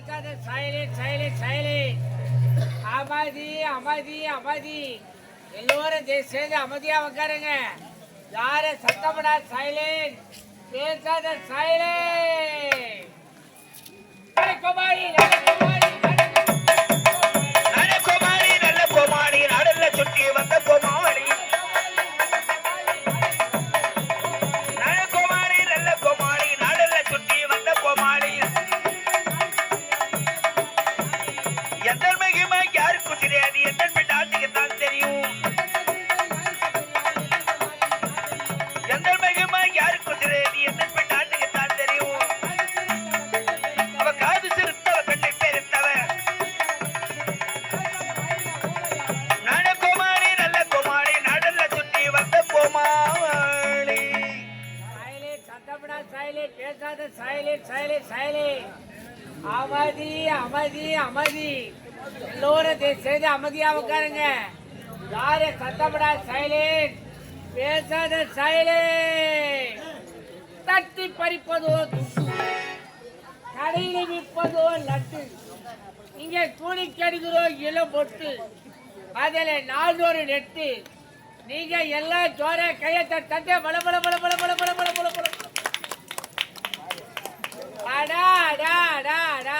நடக்காத silent silent silent அமைதி அமைதி அமைதி. எல்லோரும் சேர்ந்து அமைதியா உட்காருங்க யார சத்தப்படா சைலண்ட் பேசாத சைலண்ட் குமாரி குமாரி. அமைதி அமைதி அமைதி. எல்லோரும் தயவு செய்து அமைதியா உட்காருங்க யாரு சத்தப்படா சைலேன் பேசாத சைலே தட்டி பறிப்பதோ துட்டு. கடையில் விற்பதோ லட்டு. இங்கே துணி கெடுகிறோ இளம் பொட்டு. அதில் நானூறு நெட்டு. நீங்க எல்லாம் ஜோர கையத்தை தட்டே பல பல பல பல பல பல பல பல பல அடா அடா அடா அடா அடா.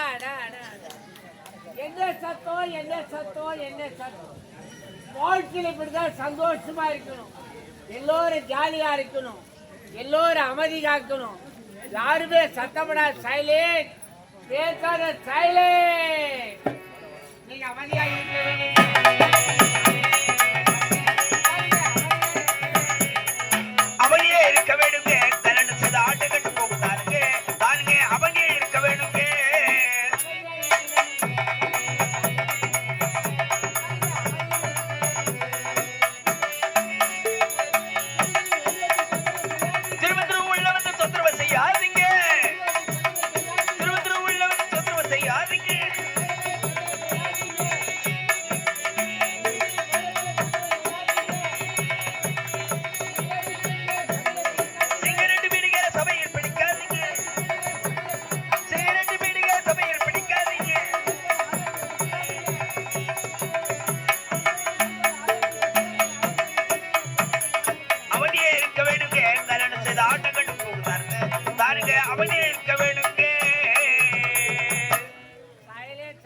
என்ன சத்தம் என்ன சத்தம் என்ன சத்தம் வாழ்க்கையில் இப்படிதான் சந்தோஷமா இருக்கணும். எல்லோரும் ஜாலியா இருக்கணும். எல்லோரும் அமைதி காக்கணும். யாருமே சத்தப்படா சைலேண்ட் பேசாத சைலேண்ட் நீங்க அமைதியாக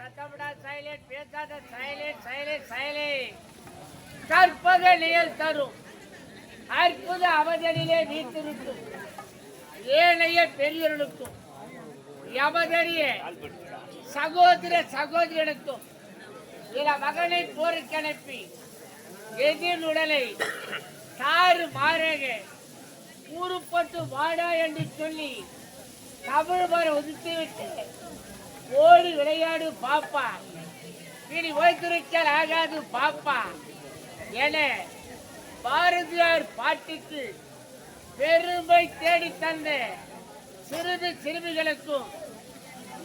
சைலேண்ட் சத்தப்படா பேசாத பேசாத சைலேண்ட் சைலேண்ட் சைலேண்ட் கற்பகலியல் தரும். அற்புத அவதனிலே வீட்டிருக்கும் ஏனைய பெரியவர்களுக்கும் யமதறிய சகோதர சகோதரனுக்கும் சில மகனை போருக்கு அனுப்பி. எதிர் உடலை தாறு மாறாக கூறுப்பட்டு வாடா என்று சொல்லி தமிழ் மர ஒதுக்கிவிட்டு ஓடி விளையாடு பாப்பா. இனி ஓய்த்துரைச்சல் ஆகாது பாப்பா. என பாரதியார் பாட்டுக்கு பெருமை தேடி தந்த சிறிது சிறுமிகளுக்கும்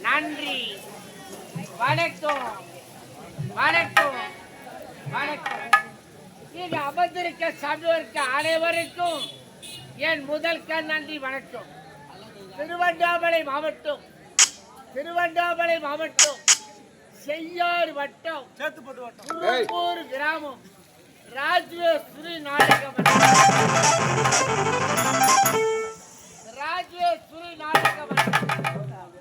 நன்றி. வணக்கம். வணக்கம். வணக்கம். இங்கு அமர்ந்திருக்க சமூக அனைவருக்கும் என் முதல் கண் நன்றி வணக்கம். திருவண்ணாமலை மாவட்டம் திருவண்ணாமலை மாவட்டம் செய்யாறு வட்டம் திருப்பூர் கிராமம் ராஜேஸ்வரி நாடக மன்றம் ராஜேஸ்வரி நாடக மன்றம்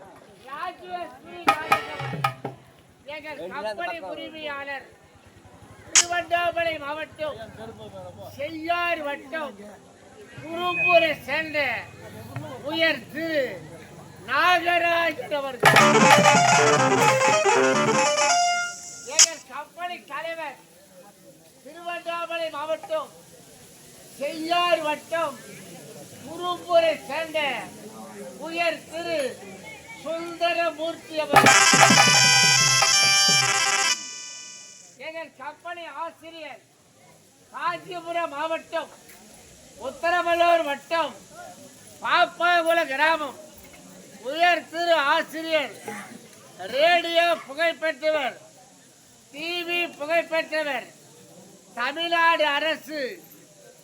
ராஜேஸ்வரி நாடக மன்றம் எங்கள் கம்பெனி உரிமையாளர் திருவண்ணாமலை மாவட்டம் செய்யாறு வட்டம் குறும்பூரை சேர்ந்த உயர் திரு நாகராஜ் அவர்கள். எங்கள் கம்பெனி தலைவர் திருவண்ணாமலை மாவட்டம் செய்யார் வட்டம் குருபுரை சேர்ந்த உயர் திரு சுந்தரமூர்த்தி அவர்கள். எங்கள் கம்பெனி ஆசிரியர் காஞ்சிபுரம் மாவட்டம் உத்தரமல்லூர் வட்டம் பாப்பாகுல கிராமம். உயர் திரு ஆசிரியர் ரேடியோ புகைப்பெற்றவர் டிவி புகைப்பெற்றவர் தமிழ்நாடு அரசு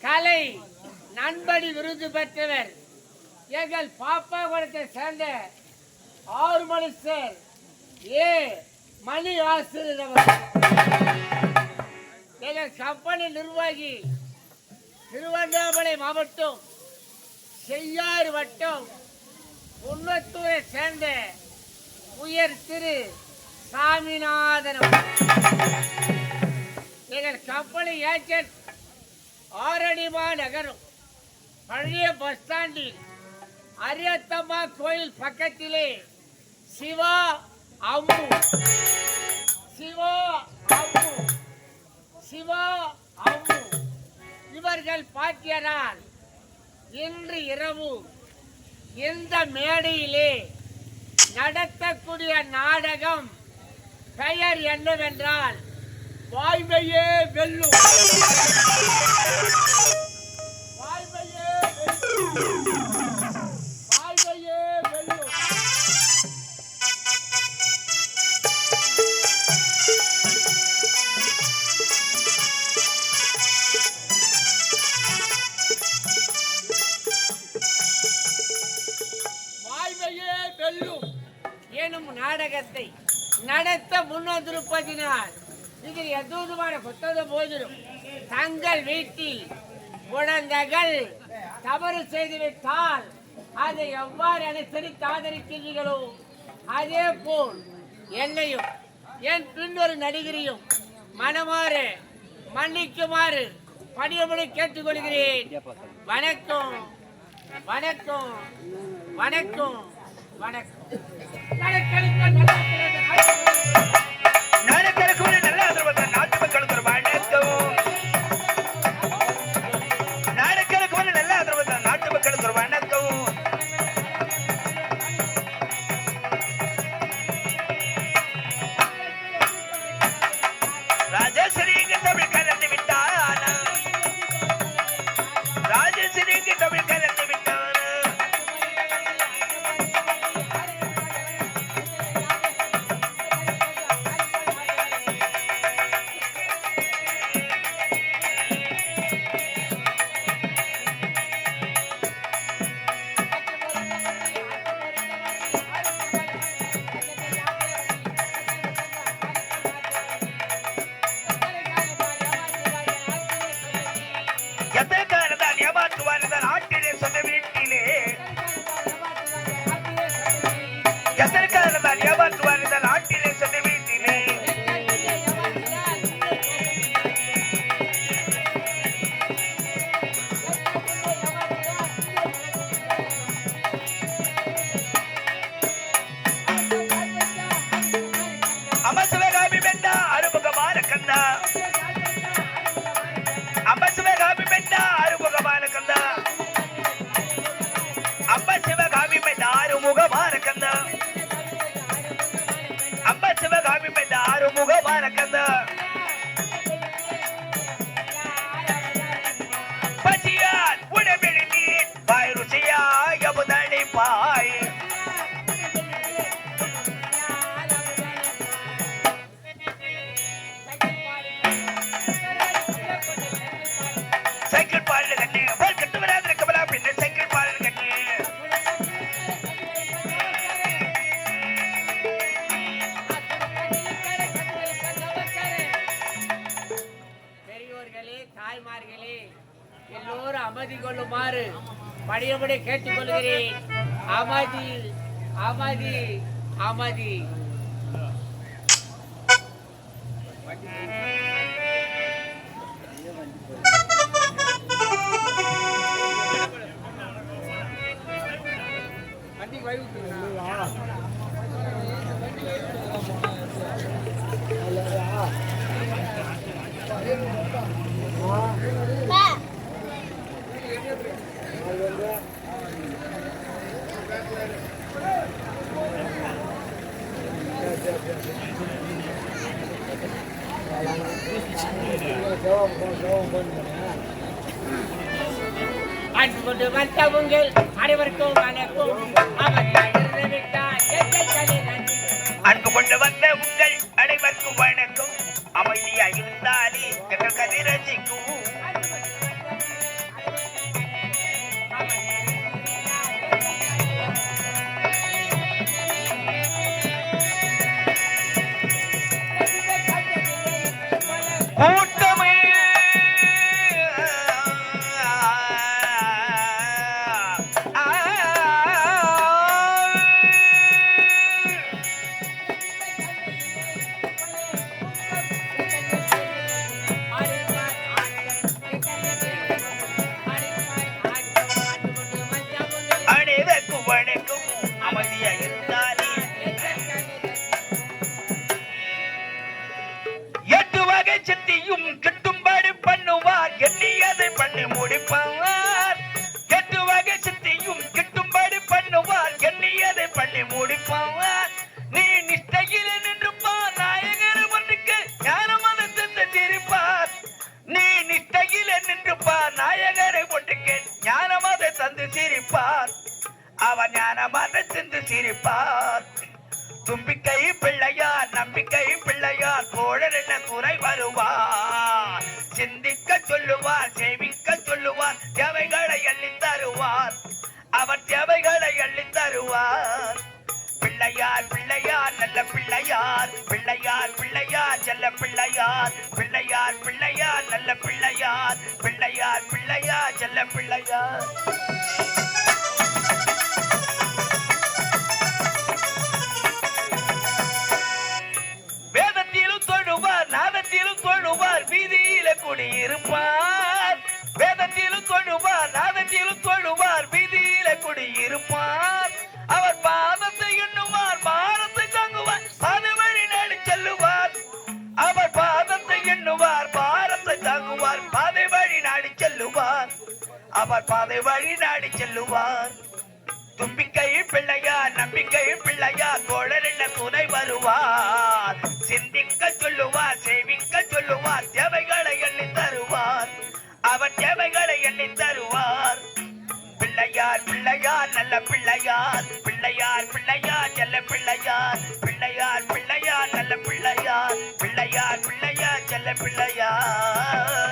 கலை நண்படி விருது பெற்றவர் எங்கள் பாப்பா குளத்தை சேர்ந்த ஆறு மணி சார் ஏ மணி ஆசிரியர் அவர் கம்பெனி நிர்வாகி திருவண்ணாமலை மாவட்டம் செய்யாறு வட்டம் குன்னத்தூரை சேர்ந்த உயர் திரு சாமிநாதன் எங்கள் கம்பெனி ஏஜென்ட் ஆரணிமா நகரம் பழைய பஸ் ஸ்டாண்டில் அரியத்தம்மா கோயில் பக்கத்திலே சிவா அம்மு. சிவா அம்மு. சிவா அம்மு. இவர்கள் பாக்கியரால் இன்று இரவு இந்த மேடையிலே நடத்தக்கூடிய நாடகம் பெயர் என்னவென்றால் வாய்மையே வெல்லும். வாய்மையே வெல்லும். திருப்பதினால் முன்வந்திருப்பதினால் இதில் எதுவுமான கொத்தது போதிலும். தங்கள் வீட்டில் குழந்தைகள் தவறு செய்துவிட்டால் அதை எவ்வாறு அனுசரித்து ஆதரிக்கிறீர்களோ அதே போல் என்னையும் என் பின்னொரு நடிகரையும் மனமாறு மன்னிக்குமாறு பணியமொழி கேட்டுக்கொள்கிறேன். வணக்கம் வணக்கம் வணக்கம். வணக்கம். பெண்ணா அமைதி கொள்ளுமாறு படையபடி கேட்டுக்கொள்கிறேன். அமைதி அமைதி அமைதி. வண்டி அன்பு கொண்டு வந்த உங்கள் அனைவருக்கும் வணக்கம். நிறைவேற்றார் எங்கள் நன்றி அன்பு கொண்டு வந்த உங்கள் அனைவருக்கும் வணக்கம். அமைதியா இருந்தாலே எங்கள் கதை சிரிப்பார். தும்பிக்கை பிள்ளையார் நம்பிக்கை பிள்ளையார் தோழர் என்ன குறை வருவார். சிந்திக்க சொல்லுவார் சேவிக்க சொல்லுவார் தேவைகளை அள்ளி தருவார். அவர் தேவைகளை அள்ளி தருவார். பிள்ளையார் பிள்ளையார் நல்ல பிள்ளையார். பிள்ளையார் பிள்ளையார் செல்ல பிள்ளையார். பிள்ளையார் பிள்ளையார் நல்ல பிள்ளையார். பிள்ளையார் பிள்ளையார் செல்ல பிள்ளையார். வீதியில குடியிருப்பார். வேதத்திலும் தொழுவார் நாதத்திலும் தொழுவார் வீதியில குடியிருப்பார். அவர் பாதத்தை எண்ணுவார் பாரத்தை தங்குவார் அது வழி நாடு செல்லுவார். அவர் பாதத்தை எண்ணுவார் பாரத்தை தங்குவார் பாதை வழி நாடு செல்லுவார். அவர் பாதை வழி நாடு செல்லுவார். தும்பிக்கை பிள்ளையா நம்பிக்கை பிள்ளையா தோழர் என்ன துணை வருவார். சொல்லுவார் தேவைகளை எண்ணி தருவார். அவர் தேவைகளை எண்ணி தருவார். பிள்ளையார் பிள்ளையார் நல்ல பிள்ளையார். பிள்ளையார் பிள்ளையார் செல்ல பிள்ளையார். பிள்ளையார் பிள்ளையார் நல்ல பிள்ளையார். பிள்ளையார் பிள்ளையார் செல்ல பிள்ளையார்.